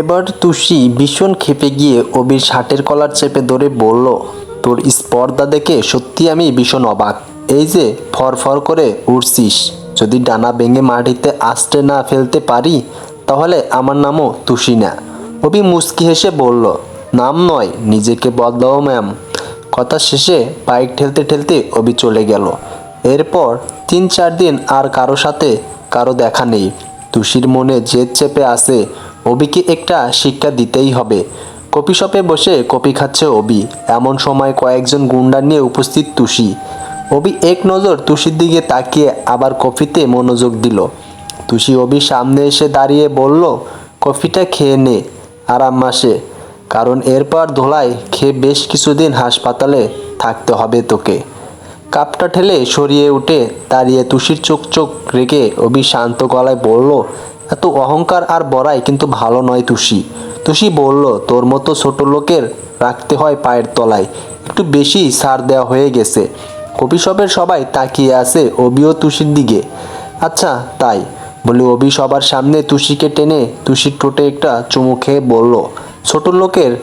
এবার তুষি ভীষণ ক্ষেপে গিয়ে অবির শার্টের কলার চেপে ধরে বলল, তোর স্পর্ধা দেখে সত্যি আমি ভীষণ অবাক। এই যে ফর ফর করে উড়ছিস, যদি ডানা ভেঙে মাটিতে আস্তে না ফেলতে পারি, তাহলে আমার নামও তুষি না। অবি মুচকি হেসে বলল, নাম নয়, নিজেকে বদলাও ম্যাম। কথা শেষে বাইক ঠেলতে ঠেলতে অবি চলে গেল। এরপর তিন চার দিন আর কারও সাথে কারও দেখা নেই। তুষির মনে জেদ চেপে আসে অবিকে একটা শিক্ষা দিতেই হবে। কপি শপে বসে কপি খাচ্ছে অবি। এমন সময় কয়েকজন গুন্ডা নিয়ে উপস্থিত তুষি। অবি এক নজর তুষির দিকে তাকিয়ে আবার কফিতে মনোযোগ দিল। তুষি অবির সামনে এসে দাঁড়িয়ে বলল, কফিটা খেয়ে নে, আরাম মাসে কারণ এরপর ধোলাই খেয়ে বেশ কিছুদিন হাসপাতালে থাকতে হবে তোকে। কাপটা ঠেলে সরিয়ে উঠে দাঁড়িয়ে তুষির চোখ চোখ রেখে অবি শান্ত গলায় বলল এত অহংকার আর বড়াই কিন্তু ভালো নয় তুষি। তুষি বলল, তোর মতো ছোট লোকের রাখতে হয় পায়ের তলায়। একটু বেশি সার দেওয়া হয়ে গেছে। কপি শপের সবাই তাকিয়ে আছে অবিও তুষির দিকে। আচ্ছা তাই। বলে অবি সবার সামনে তুষিকে টেনে তুষির ঠোঁটে একটা চুমু খেয়ে বলল, ছোট লোকের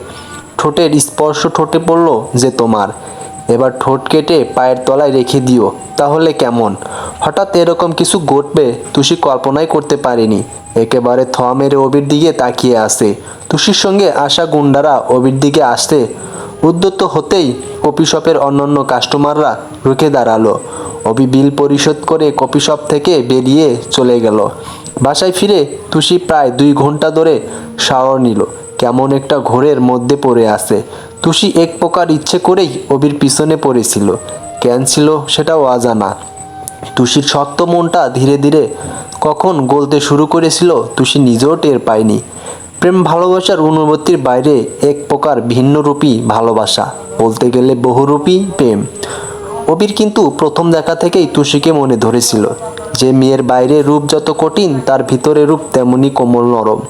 ঠোঁটের স্পর্শ ঠোঁটে পড়ল যে তোমার। এবার ঠোঁট কেটে পায়ের তলায় রেখে দিও, তাহলে কেমন? হঠাৎ এরকম কিছু ঘটবে, তুষি কল্পনাই করতে পারেনি। একেবারে থ মেরে অবির দিকে তাকিয়ে আসে তুষির সঙ্গে আসা গুন্ডারা অবির দিকে আসতে উদ্যত হতেই কপি শপের অন্যান্য কাস্টমাররা রুখে দাঁড়াল। অবি বিল পরিশোধ করে কপি শপ থেকে বেরিয়ে চলে গেল। বাসায় ফিরে তুষি প্রায় দুই ঘণ্টা ধরে শাওয়ার নিল। কেমন একটা ঘোরের মধ্যে পড়ে আছে। তুষি এক প্রকার ইচ্ছে করেই অবির পিছনে পড়েছিল। কেন ছিল সেটাও অজানা। তুষির শক্ত মনটা ধীরে ধীরে কখন গলতে শুরু করেছিল তুষি নিজেও টের পায়নি। প্রেম ভালোবাসার অনুভূতির বাইরে এক প্রকার ভিন্নরূপী ভালোবাসা, বলতে গেলে বহুরূপী প্রেম। অবির কিন্তু প্রথম দেখা থেকেই তুষিকে মনে ধরেছিল। যে মেয়ের বাইরে রূপ যত কঠিন, তার ভিতরে রূপ তেমনি কোমল নরম।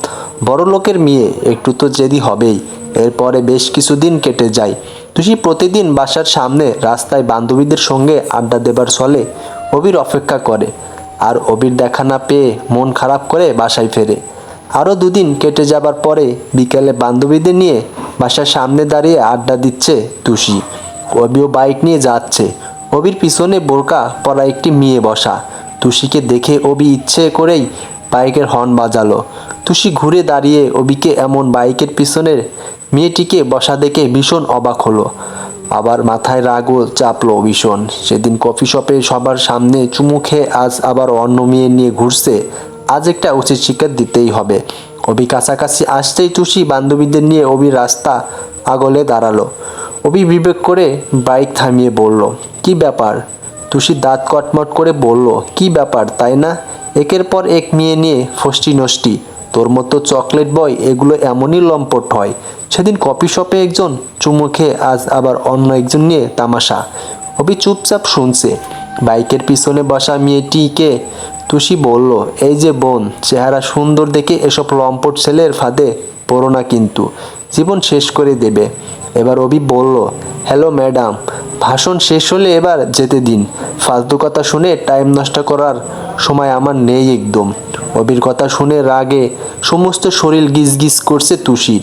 বড় লোকের মেয়ে, একটু তো জেদি হবেই। এরপরে বেশ কিছুদিন কেটে যায়। তুষি প্রতিদিন বাসার সামনে রাস্তায় বান্ধবীদের সঙ্গে আড্ডা দেবার ছলে অবির অপেক্ষা করে। আর অবির দেখা না পেয়ে মন খারাপ করে বাসায় ফেরে। আরও দুদিন কেটে যাবার পরে বিকেলে বান্ধবীদের নিয়ে বাসার সামনে দাঁড়িয়ে আড্ডা দিচ্ছে তুষি। অবিও বাইক নিয়ে যাচ্ছে। অবির পিছনে বোরকা পরা একটি মেয়ে বসা। তুষিকে দেখে অবি ইচ্ছে করেই বাইকের হর্ন বাজালো। তুষি ঘুরে দাঁড়িয়ে অবিকে এমন বাইকের পিছনের মেয়েটিকে বসা দেখে ভীষণ অবাক হলো। আবার মাথায় রাগও চাপলো ভীষণ সেদিন কফি শপে সবার সামনে চুমু খেয়ে আজ আবার অন্য মেয়ে নিয়ে ঘুরছে। আজ একটা উচিত শিক্ষা দিতেই হবে। অবি কাছাকাছি আসতেই তুষি বান্ধবীদের নিয়ে অবির রাস্তা আগলে দাঁড়াল। অবি বিবেক করে বাইক থামিয়ে বলল, কি ব্যাপার? তুষি দাঁত কটমট করে বলল, কি ব্যাপার, তাই না? একের পর এক মেয়ে নিয়ে ফষ্টি নষ্টি। তোর মতো চকলেট বয় এগুলো এমনই লম্পট হয়। সেদিন কফি শপে একজন চুমু খেয়ে আজ আবার অন্য একজন নিয়ে তামাশা। অবি চুপচাপ শুনছে। বাইকের পিছনে বসা মেয়েটিকে তুষি বলল, এই যে বোন, চেহারা সুন্দর দেখে এসব লম্পট ছেলের ফাঁদে পড়ো না কিন্তু। জীবন শেষ করে দেবে। এবার অবি বলল, হ্যালো ম্যাডাম, ভাষণ শেষ হলে এবার যেতে দিন। ফালতু কথা শুনে টাইম নষ্ট করার সময় আমার নেই একদম। অবির কথা শুনে রাগে সমস্ত শরীর গিজ গিজ করছে তুষির।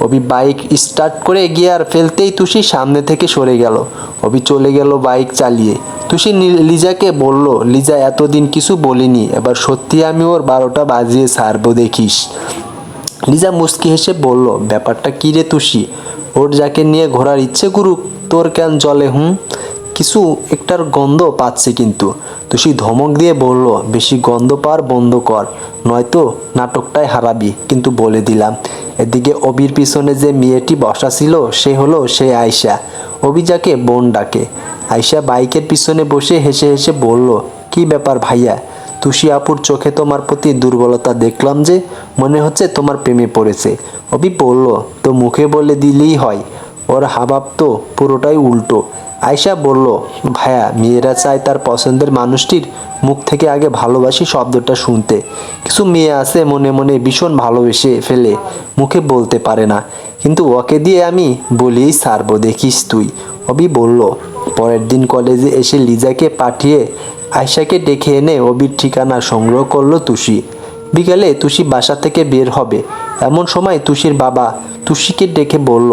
অবি বাইক স্টার্ট করে গিয়ার ফেলতেই তুষি সামনে থেকে সরে গেল। অবি চলে গেল বাইক চালিয়ে। তুষি লিজাকে বলল, লিজা, এতদিন কিছু বলিনি। এবার সত্যি আমি ওর বারোটা বাজিয়ে ছাড়বো দেখিস। লিজা মুস্কি হেসে বলল, ব্যাপারটা কী রে তুষি? ওর যাকে নিয়ে ঘোরার ইচ্ছে করুক, তোর কেন জলে হুম? কিছু একটার গন্ধ পাচ্ছে কিন্তু। তুষি ধমক দিয়ে বলল, বেশি গন্ধ পার বন্ধ কর। নয়তো নাটকটাই হারাবি। কিন্তু বলে দিলাম, এদিকে অবির পিছনে যে মেয়েটি বসা ছিল, সে হলো সে আয়সা অবি যাকে বোন ডাকে। আয়সা বাইকের পিছনে বসে হেসে হেসে বলল, কি ব্যাপার ভাইয়া? তুষি আপুর চোখে তোমার প্রতি দুর্বলতা দেখলাম যে মনে হচ্ছে তোমার প্রেমে পড়েছে। অবি বলল, তো মুখে বলে দিলেই হয়। ওর হাবাব তো পুরোটাই উল্টো। আয়শা বলল ভাইয়া মেয়েরা চায় তার পছন্দের মানুষটির মুখ থেকে আগে ভালোবাসি শব্দটা শুনতে। কিছু মেয়ে আছে মনে মনে ভীষণ ভালোবেসে ফেলে, মুখে বলতে পারে না। কিন্তু ওকে দিয়ে আমি বলেই সারবো, দেখিস তুই। অবি বলল, পরের দিন কলেজে এসে লিজাকে পাঠিয়ে আয়শাকে ডেকে এনে অবির ঠিকানা সংগ্রহ করল তুষি। বিকেলে তুষি বাসা থেকে বের হবে। এমন সময় তুষির বাবা তুষিকে ডেকে বলল,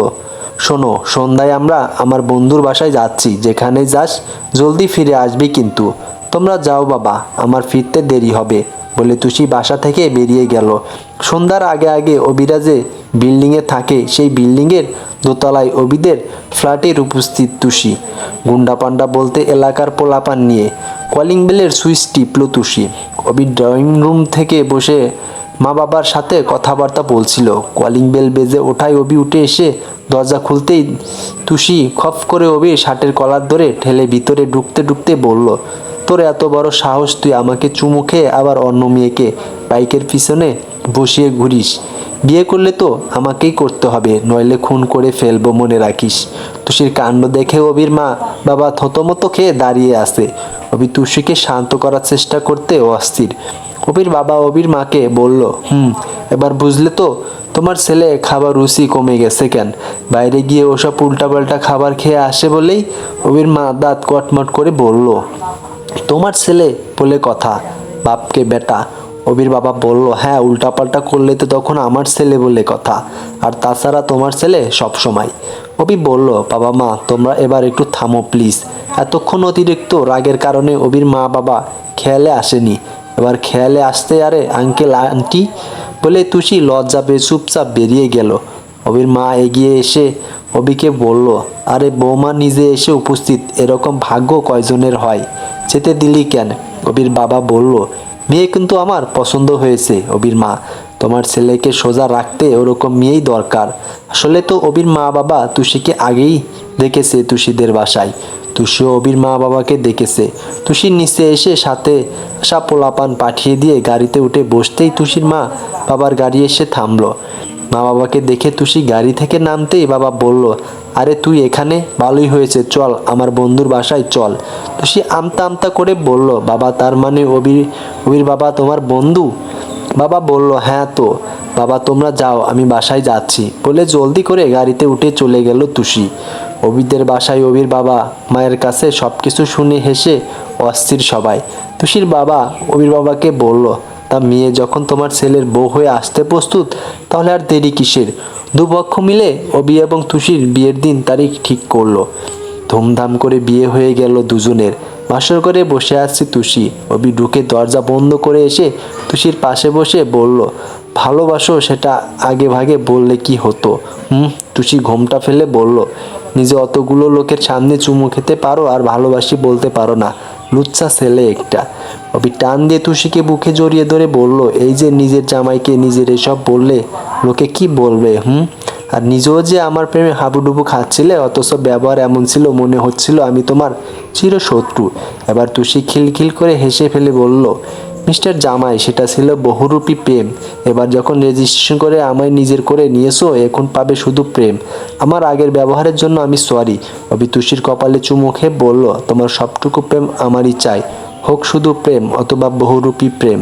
শোনো, সন্ধ্যায় আমরা আমার বন্ধুর বাসায় যাচ্ছি। যেখানে যাস, জলদি ফিরে আসবি কিন্তু। তোমরা যাও বাবা, আমার ফিরতে দেরি হবে, বলে তুষি বাসা থেকে বেরিয়ে গেল। সন্ধ্যার আগে আগে অবিরাজে বিল্ডিংয়ে থাকে, সেই বিল্ডিংয়ের দোতলায় অবিদের ফ্ল্যাটের উপস্থিত তুষি। গুন্ডা পান্ডা বলতে এলাকার পোলাপান নিয়ে, কলিং বেলের সুইচ টিপল তুষি। অবি ড্রয়িং রুম থেকে বসে মা বাবার সাথে কথাবার্তা বলছিল। কলিং বেল বেজে ওঠায় অবি উঠে এসে দরজা খুলতেই তুষি খপ করে অবির শার্টের কলার ধরে ঠেলে ভিতরে ঢুকতে ঢুকতে বলল তোর এত বড় সাহস তুই আমাকে চুমু খেয়ে আবার অন্য মেয়েকে বাইকের পিছনে বসিয়ে ঘুরিস। বিয়ে করলে তো আমাকেই করতে হবে, নইলে খুন করে ফেলব মনে রাখিস। তুষির কাণ্ড দেখে অবির মা বাবা থতমতো খেয়ে দাঁড়িয়ে আছে। অবি তুষিকে শান্ত করার চেষ্টা করতে অস্থির। অবির বাবা অবির মাকে বলল, হুম, এবার বুঝলে তো তোমার ছেলে খাবার রুচি কমে গেছে কেন? বাইরে গিয়ে ওসব উল্টাপাল্টা খাবার খেয়ে আসে বলেই অবির মা দাঁত কটমট করে বলল তোমার ছেলে বলে কথা, বাপকে বেটা। অবির বাবা বলল হ্যাঁ উল্টাপাল্টা করলে তো তখন আমার ছেলে বলে কথা, আর তাছাড়া তোমার ছেলে সব সময় অবি বলল, বাবা মা, তোমরা এবার একটু থামো প্লিজ। এতক্ষণ অতিরিক্ত রাগের কারণে অবির মা বাবা খেয়ালে আসেনি। এবার খেয়ালে আসতে আরে, আঙ্কেল, আন্টি বলে তুষি লজ্জা পেয়ে চুপচাপ বেরিয়ে গেল। অবির মা এগিয়ে এসে অবিকে বলল, আরে বৌমা নিজে এসে উপস্থিত, এরকম ভাগ্য কয়জনের হয়? যেতে দিলি কেন? অবির বাবা বলল, মেয়ে কিন্তু আমার পছন্দ হয়েছে, অবির মা। তোমার ছেলেকে সোজা রাখতে ওরকম মেয়েই দরকার। আসলে তো অবির মা বাবা তুষিকে আগেই দেখেছে তুষিদের বাসায়। তুষিও অবির মা বাবাকে দেখেছে। তুষির নিচে এসে সাথে আসা পোলাপান পাঠিয়ে দিয়ে গাড়িতে উঠে বসতেই তুষির মা বাবার গাড়ি এসে থামলো। মা বাবাকে দেখে তুষি গাড়ি থেকে নামতেই বাবা বলল, আরে তুই এখানে? ভালোই হয়েছে, চল, আমার বন্ধুর বাসায় চল। তুষি আমতা আমতা করে বলল, বাবা, তার মানে অবির অবির বাবা তোমার বন্ধু? বাবা বলল হ্যাঁ তো। বাবা, তোমরা যাও, আমি বাসায় যাচ্ছি। বলে জলদি করে গাড়িতে উঠে চলে গেল তুষি। অবিদের বাসায় অবির বাবা মায়ের কাছে সব কিছু শুনে হেসে অস্থির সবাই। তুষির বাবা অবির বাবাকে বলল তা মেয়ে যখন তোমার ছেলের বউ হয়ে আসতে প্রস্তুত, তাহলে আর দেরি কিসের? দুপক্ষ মিলে অবি এবং তুষির বিয়ের দিন তারিখ ঠিক করল। ধুমধাম করে বিয়ে হয়ে গেল দুজনের। বাসর করে বসে আছে তুষি। অবি ঢুকে দরজা বন্ধ করে এসে তুষির পাশে বসে বলল, ভালোবাসো সেটা আগে ভাগে বললে কি হতো? হুম তুষি ঘোমটা ফেলে বলল, নিজে অতগুলো লোকের সামনে চুমু খেতে পারো আর ভালোবাসি বলতে পারো না। লুচ্ছা ছেলে একটা। অবি টান দিয়ে তুষিকে বুকে জড়িয়ে ধরে বলল, এই যে নিজের জামাইকে নিজের এসব বললে, লোকে কি বলবে, হুম? আর নিজেও যে আমার প্রেমে হাবুডুবু খাচ্ছিলে, অথচ ব্যবহার এমন ছিল মনে হচ্ছিল আমি তোমার চিরশত্রু। এবার তুষি খিলখিল করে হেসে ফেলে বলল মিস্টার জামাই, সেটা ছিল বহুরূপী প্রেম। এবার যখন রেজিস্ট্রেশন করে আমায় নিজের করে নিয়েছো, এখন পাবে শুধু প্রেম। আমার আগের ব্যবহারের জন্য আমি সরি অবি তুষির কপালে চুমুখে বলল, তোমার সবটুকু প্রেম আমারই চাই। হোক শুধু প্রেম, অথবা বহুরূপী প্রেম।